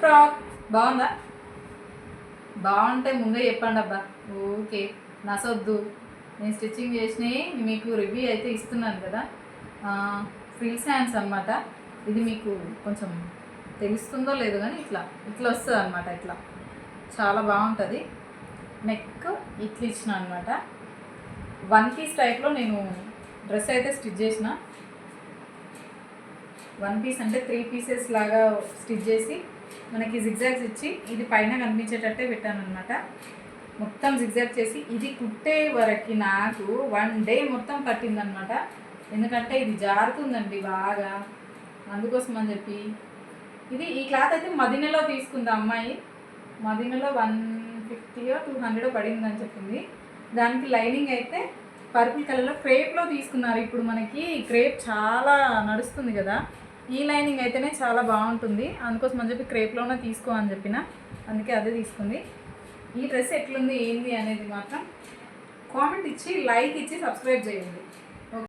Frock బాగుందా? బాగుంటే ముందే చెప్పండి అబ్బా. ఓకే. నసొద్దు. నేను స్టిచ్చింగ్ చేసినవి మీకు రివ్యూ అయితే ఇస్తున్నాను కదా. ఫ్రిల్స్ హ్యాండ్స్ అనమాట ఇది మీకు కొంచెం తెలుస్తుందో లేదో కానీ ఇట్లా ఇట్లా వస్తుంది అనమాట ఇట్లా. చాలా బాగుంటుంది. నెక్ ఇట్లా ఇచ్చిన అనమాట వన్ పీస్ టైప్లో నేను డ్రెస్ అయితే స్టిచ్ చేసిన. వన్ పీస్ అంటే త్రీ పీసెస్ లాగా స్టిచ్ చేసి మనకి జిగ్జాగ్స్ ఇచ్చి ఇది పైన కనిపించేటట్టే పెట్టాను అనమాట మొత్తం జిగ్జాగ్ చేసి ఇది కుట్టే వరకు నాకు వన్ డే మొత్తం పట్టిందనమాట ఎందుకంటే ఇది జారుతుందండి బాగా. అందుకోసం అని చెప్పి. ఇది ఈ క్లాత్ అయితే మదినలో తీసుకుంది ఆ అమ్మాయి. మదినలో వన్ ఫిఫ్టీయో టూ హండ్రెడో పడిందని చెప్పింది. దానికి లైనింగ్ అయితే పర్పుల్ కలర్లో క్రేప్లో తీసుకున్నారు. ఇప్పుడు మనకి క్రేప్ చాలా నడుస్తుంది కదా. ఈ లైనింగ్ అయితేనే చాలా బాగుంటుంది. అందుకోసం అని చెప్పి క్రేప్లోనే తీసుకో అని చెప్పిన. అందుకే అదే తీసుకుంది. ఈ డ్రెస్ ఎట్లుంది ఏంది అనేది మాత్రం కామెంట్ ఇచ్చి లైక్ ఇచ్చి సబ్స్క్రైబ్ చేయండి.